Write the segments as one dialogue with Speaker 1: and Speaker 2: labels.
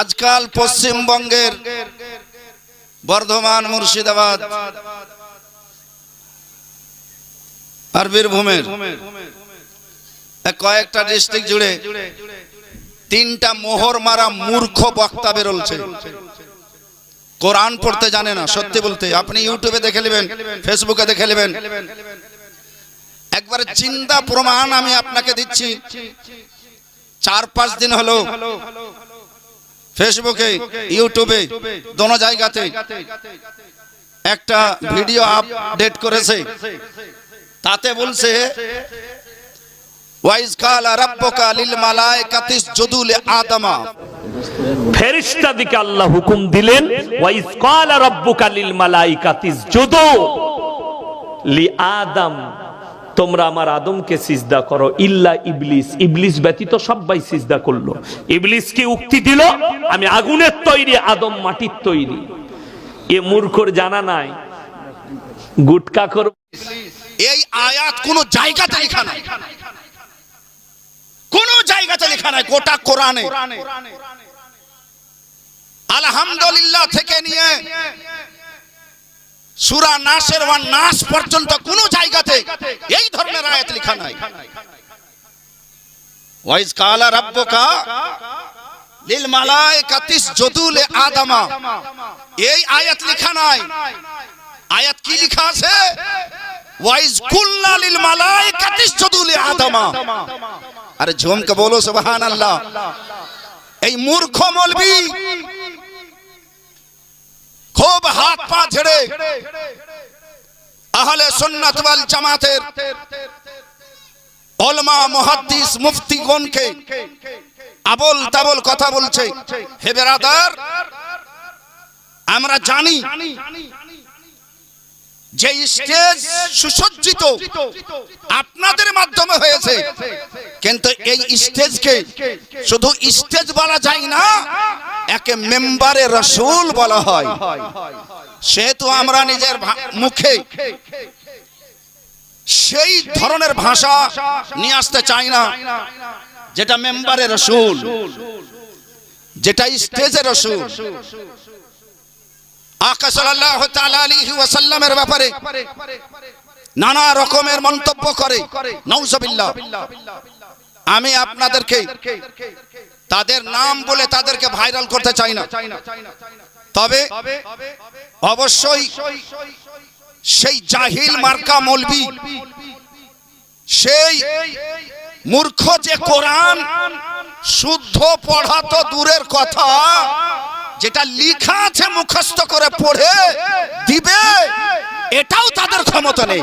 Speaker 1: আজকাল পশ্চিমবঙ্গের বর্ধমান, মুর্শিদাবাদ আর বীরভূমের কয়েকটা ডিস্ট্রিক্ট জুড়ে তিনটা মোহর মারা মূর্খ বক্তা বেরোলছে। কোরআন পড়তে জানে না, সত্যি বলতে। আপনি ইউটিউবে দেখে নেবেন, ফেসবুকে দেখে নেবেন। একবার চিন্তা প্রমাণ আমি আপনাকে দিচ্ছি। চার পাঁচ দিন হলো ফেসবুকে, ইউটিউবে, দোনো জায়গাতে একটা ভিডিও আপডেট করেছে। তাতে বলছে, ওয়াইজ কালা রাব্বুকা লিল মালাইকাতিস জুদুল আদমা।
Speaker 2: ফেরিস্তাদিকে আল্লাহ হুকুম দিলেন, ওয়াইজ ক্বালা রাব্বুকা লিল মালাইকাতি ইসজুদু লি আদম। তোমরা আমার আদমকে সিজদা করো। ইল্লা ইবলিস। ইবলিস ব্যতীত সবাই সিজদা করল। ইবলিস কি উক্তি দিল? আমি আগুনের তৈরি, আদম মাটির তৈরি। এ মূর্খর জানা নাই। গুটকা কর।
Speaker 1: এই আয়াত কোন জায়গাতে লেখা নাই। কোন জায়গাতে লেখা নাই, গোটা কোরআনে। আলহামদুলিল্লাহ থেকে নিয়ে সূরা নাসের ওয়ান নাস পর্যন্ত কোন জায়গাতে এই ধরনের আয়াত লেখা নাই। ওয়াইজ কালা রাব্বুকা লিল মালাইকাতিস জুদুল আদমা। এই আয়াত লেখা নাই। আয়াত কি লেখা আছে? ওয়াইজ কুল্লা লিল মালাইকাতিস জুদুল আদমা। আরে ঝুমকে বলো সুবহানাল্লাহ। এই মূর্খ মৌলবি খুব হাত পা ঝেড়ে আহলে সুন্নাত ওয়াল জামাতের ওলমা মুহাদ্দিস মুফতিগণকে আবল তাবল কথা বলছে। হে বেরাদার, আমরা জানি যে স্টেজ সুসজ্জিত আপনাদের মাধ্যমে হয়েছে। কিন্তু এই স্টেজকে শুধু স্টেজ বলা যায় না, একে মেম্বারে রসুল বলা হয়। সেহেতু আমরা নিজের মুখে সেই ধরনের ভাষা নিয়ে আসতে চাই না, যেটা মেম্বারে রসুল, যেটা স্টেজে রসুল। আকা ওয়াসাল্লামের ব্যাপারে নানা রকমের মন্তব্য করে। নাউজুবিল্লাহ। আমি আপনাদেরকে তাদের নাম বলে তাদেরকে ভাইরাল করতে চাই না। তবে অবশ্যই সেই জাহিল মার্কা মৌলবি সেই মূর্খ যে কোরআন শুদ্ধ পড়া তো দূরের কথা, যেটা লিখা আছে মুখস্থ করে পড়ে দিবে, এটাও তাদের ক্ষমতা নেই।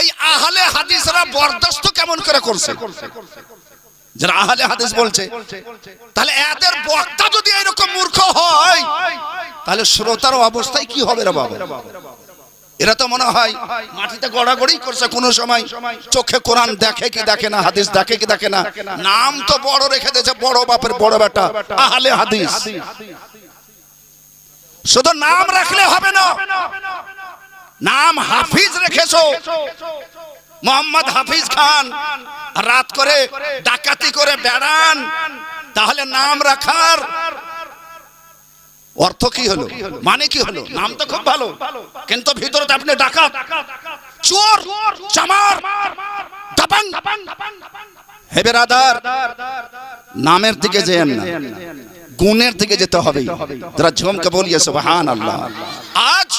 Speaker 1: এই আহলে হাদিসরা বরদাস্ত কেমন করে করছে? যারা আহলে হাদিস বলছে, তাহলে এদের বক্তা যদি এরকম মূর্খ হয়, তাহলে শ্রোতার অবস্থায় কি হবে রে বাবা? এরা তো মনে হয় মাটিতে গড়াগড়ি করছে কোনো সময়। চোখে কোরআন দেখে কি দেখে না, হাদিস দেখে কি দেখে না। নাম তো বড় রেখে দিয়েছে, বড় বাপের বড় বেটা, আহলে হাদিস। শুধু নাম রাখলে হবে না। নাম হাফিজ রেখেছো। মোহাম্মদ হাফিজ খান। রাত করে ডাকাতি করে বেড়ান। তাহলে নাম রাখার অর্থ কি হলো? মানে কি হলো? নাম তো খুব ভালো। কিন্তু ভিতরে আপনি ডাকাত। চোর, চামার, দাবাং। হে বেরাদার, নামের দিকে যেন না। গুণের দিকে যেতে হবে। যারা ঝমকে বলিয়ে সুবহান আল্লাহ আজ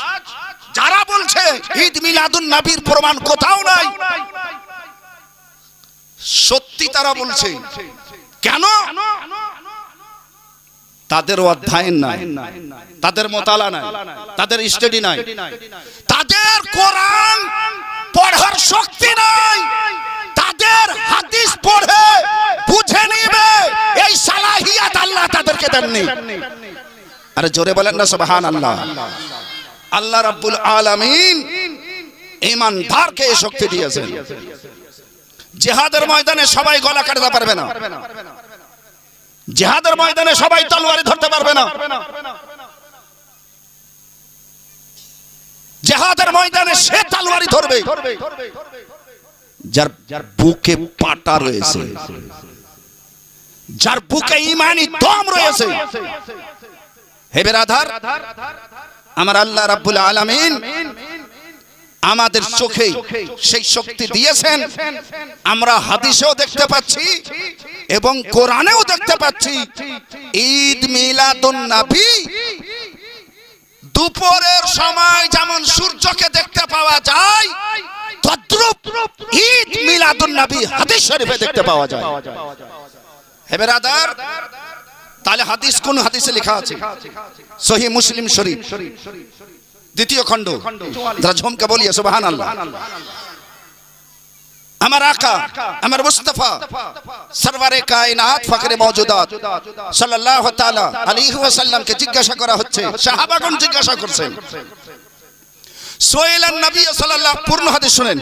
Speaker 1: যারা বলছে ঈদ মিলাদুন নবীর প্রমাণ কোথাও নাই, সত্যি তারা বলছে। কেন? তাদের অধ্যায়ন নাই, তাদের মোতালা নাই, তাদের স্টাডি নাই, তাদের কোরআন পড়ার শক্তি নাই, তাদের হাদিস পড়ে, বুঝে নিবে, এই সালাহিয়াত আল্লাহ তাদেরকে দেননি। আরে জোরে বলেন না সুবহান আল্লাহ আল্লাহ রাব্বুল আলামিন ইমানদারকে এই শক্তি দিয়েছেন। জিহাদের ময়দানে সবাই গলা কাটতে পারবে না। জিহাদের ময়দানে সবাই তলোয়ারি ধরতে পারবে না। জিহাদের ময়দানে সে তলোয়ারি ধরবে। যার যার বুকে পাটা রয়েছে, যার বুকে ইমানি দম রয়েছে। হে বেরাধার আমার আল্লাহ রাব্বুল আলামিন আমাদের চোখে সেই শক্তি দিয়েছেন। আমরা হাদিসেও দেখতে পাচ্ছি এবং কোরআনেও দেখতে পাচ্ছি, ঈদ মিলাদুন নবী দুপুরের সময় যেমন সূর্যকে দেখতে পাওয়া যায়, তদ্রুপ ঈদ মিলাদুন নবী হাদিস শরীফে দেখতে পাওয়া যায়। হে বেরাদার তাহলে হাদিস কোন হাদিসে লেখা আছে সহি মুসলিম শরীফ দ্বিতীয় খণ্ড যারা ঝমকে বলিয়ে সুবাহান আল্লাহ আমার আকা আমার মুস্তাফা সরওয়ারে কায়নাত ফকরে মওজুদাত সাল্লাল্লাহু তাআলা আলাইহি ওয়াসাল্লামকে জিজ্ঞাসা করা হচ্ছে সাহাবাগণ জিজ্ঞাসা করছেন সোহেলান নবী সাল্লাল্লাহু পূর্ণ হাদিস শুনেন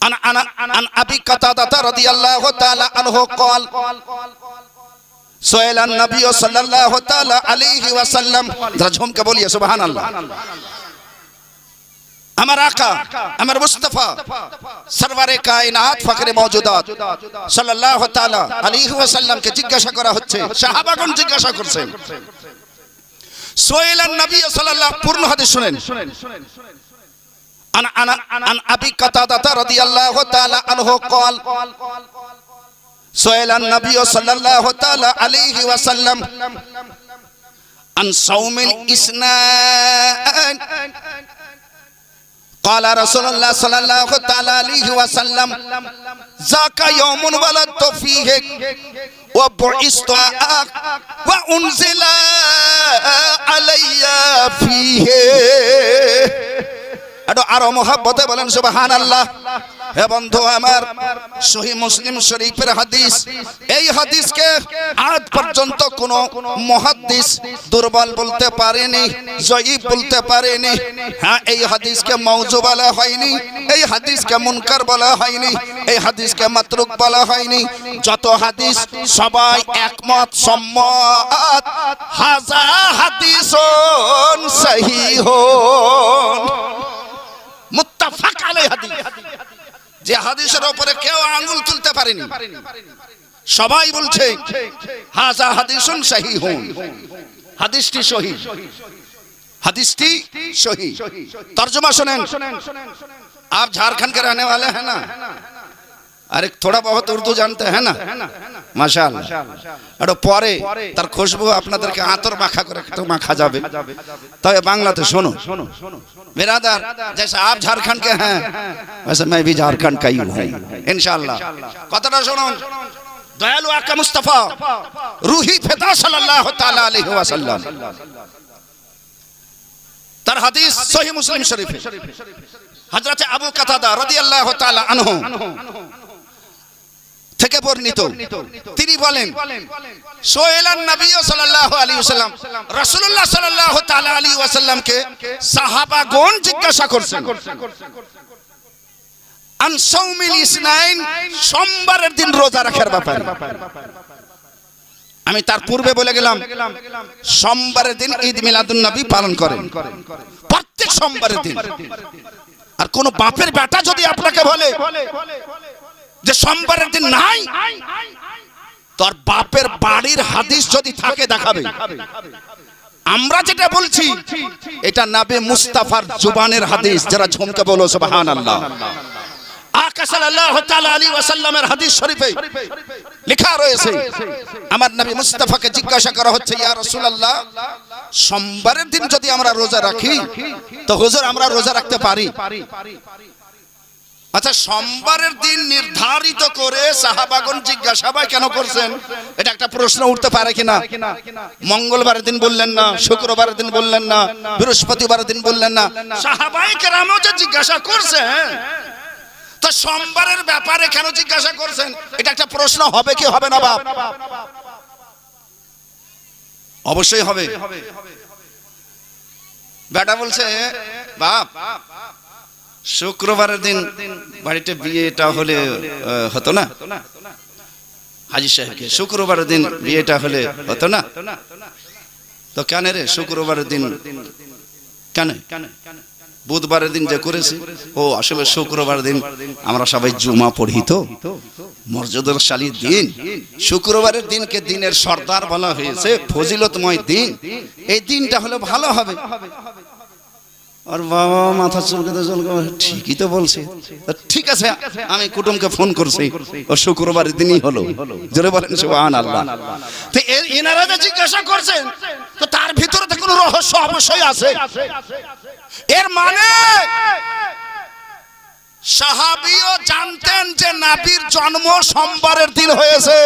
Speaker 1: আন আন আন আবি কাতাদা রাদিয়াল্লাহু তাআলা আনহু قال সোহেল নবী সাল্লাল্লাহু তাআলা আলাইহি ওয়াসাল্লাম যারা ঝুমকে বলিয়ে সুবহানাল্লাহ আমার আকা আমার মুস্তাফা সরওয়ারে কায়নাত ফকরে মওজুদাত সাল্লাল্লাহু তাআলা আলাইহি ওয়াসাল্লামকে জিজ্ঞাসা করা হচ্ছে সাহাবাগণ জিজ্ঞাসা করছেন সোহেল নবী সাল্লাল্লাহু পূর্ণ হাদিস শুনেন আন আন আন আবি কাতাদা রাদিয়াল্লাহু তাআলা আনহু قال سئل النبي صلى الله تعالى عليه وسلم عن صوم الإسنان قال رسول الله صلى الله تعالى عليه وسلم ذاك يوم ولدت فيه وبعثت وأنزل علي فيه একটু আরো মহাব্বতে বলেন সুবাহান আল্লাহ হে বন্ধু আমার, সহি মুসলিম শরীফের হাদিস, এই হাদিসকে আজ পর্যন্ত কোন মহাদিস দুর্বল বলতে পারেনি বলতে পারেনি। হ্যাঁ এই মৌজু হয়নি, এই মুনকার হয়নি, এই মাতরুক বলা হয়নি। যত হাদিস, সবাই একমত, সম্মত। হাজা হাদিস আলাই হাদিস। যে হাদিসের উপরে কেউ আঙ্গুল তুলতে পারেনি সবাই বলছে হাজা হাদিসুন সহিহুন হাদিসটি সহি হাদিসটি সহি তর্জমা শুনেন आप झारखंड के रहने वाले हैं ना अरे थोड़ा बहुत उर्दू जानते हैं ना মাশাআল্লাহ একটু পরে তার খুশবু আপনাদেরকে আতর মাখা করে একটু মাখা যাবে তবে বাংলাতে শোনো बिरादर जैसे आप झारखंड के हैं वैसे मैं भी झारखंड का ही हूँ इंशाल्लाह কথাটা শুনুন দয়ালু আকা মুস্তাফা রুহি ফেদা সাল্লাল্লাহু তাআলা আলাইহি ওয়াসাল্লাম তার হাদিস সহিহ মুসলিম শরীফে হযরত আবু কাতাদা রাদিয়াল্লাহু তাআলা আনহু থেকে বর্ণিত। তিনি বলেন, সোহেলান নবী সাল্লাল্লাহু আলাইহি ওয়াসাল্লাম, রাসূলুল্লাহ সাল্লাল্লাহু তাআলা আলাইহি ওয়াসাল্লামকে সাহাবাগণ জিজ্ঞাসা করছেন। আন সাউমিল ইসনাইন সোমবারের দিন রোজা রাখার ব্যাপারে। আমি তার পূর্বে বলে গেলাম, সোমবারের দিন ঈদ মিলাদুন নবী পালন করেন। প্রত্যেক সোমবারের দিন। আর কোন বাপের বেটা যদি আপনাকে বলে যে সোমবারের দিন নাই, তোর বাপের বাড়ির হাদিস যদি থাকে দেখাবে। আমরা যেটা বলছি, এটা নাবে মুস্তাফার জুবানের হাদিস, যারা ঝুমকে বলো সাল্লাল্লাহু তাআলা হাদিস শরীফে লেখা রয়েছে। আমার নবী মুস্তাফাকে জিজ্ঞাসা করা হচ্ছে, ইয়া রাসূলুল্লাহ, সোমবারের দিন যদি আমরা রোজা রাখি, তো হুজুর, আমরা রোজা রাখতে পারি? আচ্ছা সোমবারের দিন নির্ধারিত করে সাহাবাগন জিজ্ঞাসাবাই কেন করছেন? এটা একটা প্রশ্ন উঠতে পারে কিনা? মঙ্গলবারের দিন বললেন না, শুক্রবারের দিন বললেন না, বৃহস্পতিবারের দিন বললেন না। সাহাবাই কেরামও যে জিজ্ঞাসা করছেন, তো সোমবারের ব্যাপারে কেন জিজ্ঞাসা করছেন? এটা একটা প্রশ্ন হবে কি হবে না, বাপ? অবশ্যই হবে। বেটা বলছে, বাপ শুক্রবারের দিন বাড়িতে বিয়েটা হলে হতো না? হাজি সাহেবকে শুক্রবারের দিন বিয়েটা হলে হতো না? তো কেন রে শুক্রবারের দিন? কেন? বুধবারের দিন যে করেছি? ও, আসলে শুক্রবার দিন আমরা সবাই জুমা পড়ি তো। মর্যাদার শালীর দিন। শুক্রবারের দিনকে দিনের সর্দার বলা হয়েছে, ফজিলতময় দিন। এই দিনটা হলে ভালো হবে। আর বাবা মাথা চুলকাতে চুলকাতে ঠিকই তো বলছে। ঠিক আছে, আমি কুটুমকে ফোন করছি। ও শুক্রবারের দিনই হলো। জোরে বলেন সুবহান আল্লাহ তো এনারা যে জিজ্ঞাসা করছেন, তো তার ভিতরে তো কোনো রহস্য অবশ্যই আছে। এর মানে সাহাবিও জানতেন যে নাবির জন্ম সোমবারের দিন হয়েছে।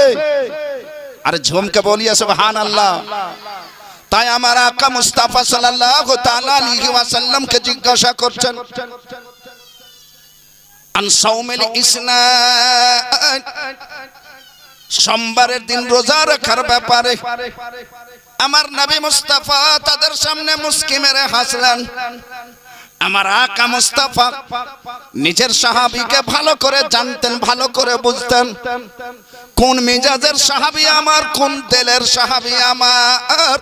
Speaker 1: আরে ঝুমকে বলিয়ে সুবহান আল্লাহ তাই আমার আকা মুস্তাফা সাল্লাল্লাহু তাআলা আলাইহি ওয়াসাল্লাম কে জিজ্ঞাসা করছেন সোমবারের দিন রোজা রাখার ব্যাপারে আমার নবী মুস্তাফা তাদের সামনে মুস্কি মেরে হাসলেন। আমার আকা মুস্তাফা নিজের সাহাবীকে ভালো করে জানতেন, ভালো করে বুঝতেন। কোন মেজাজের সাহাবি আমার, কোন তেলের সাহাবি আমার?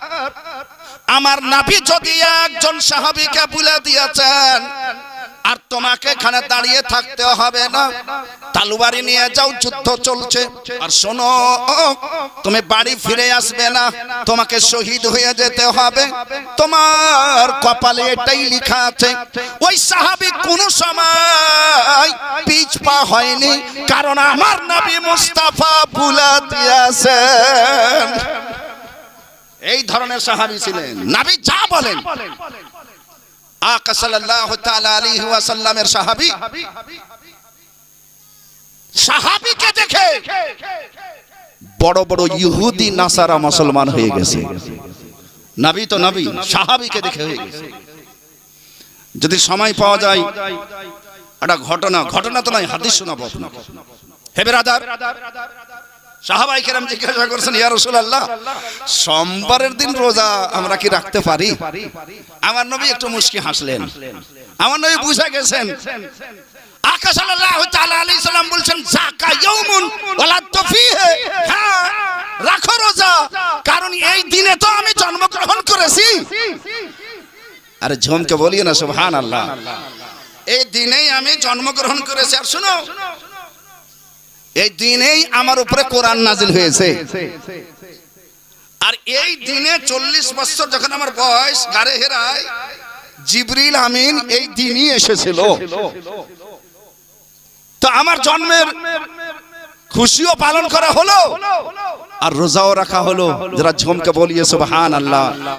Speaker 1: আমার নাভি যদি একজন সাহাবিকে বুলে দিয়েছেন আর তোমাকে এখানে দাঁড়িয়ে থাকতে হবে না। তালুবাড়ি নিয়ে যাও, যুদ্ধ চলছে। আর শোনো, তুমি বাড়ি ফিরে আসবে না। তোমাকে শহীদ হয়ে যেতে হবে। তোমার কপালে এটাই লেখা আছে। ওই সাহাবী কোন সময় পিছ পা হয়নি, কারণ আমার নবী মুস্তাফা বুলা দিয়েছেন। এই ধরনের সাহাবি ছিলেন। নবী যা বলেন। তাআলা সাহাবী। সাহাবীকে দেখে বড় বড় ইহুদি, নাসারা মুসলমান হয়ে গেছে। নবী তো নবী, সাহাবীকে দেখে হয়ে গেছে। যদি সময় পাওয়া যায়, একটা ঘটনা ঘটনা তো নয়, হাদিস শোনাবো আপনাকে। হে বেরাদার সাহাবাই কেরাম জিজ্ঞাসা করছেন, ইয়া রাসূলুল্লাহ, সোমবারের দিন রোজা আমরা কি রাখতে পারি? আমার নবী একটু মুস্কি হাসলেন। আমার নবী বুঝা গেছেন। আকা সাল্লাল্লাহু তাআলা আলাইহি সাল্লাম বলছেন, যাকা ইয়াউমুন ওয়ালা তুফিহে। হ্যাঁ রাখো রোজা। কারণ এই দিনে তো আমি জন্মগ্রহণ করেছি। আরে ঝমকে বলিয়ে না, সুবহানাল্লাহ। এই দিনেই আমি জন্মগ্রহণ করেছি। আর শুনো এই দিনেই আমার উপরে কোরআন নাজিল হয়েছে। আর এই দিনে চল্লিশ বছর যখন আমার বয়স গাড়ে হেরায়, জিবরিল আমিন এই দিনই এসেছিল। তো আমার জন্মের খুশিও পালন করা হলো, আর রোজাও রাখা হলো, যারা ঝমকে বলিয়ে সুবহান আল্লাহ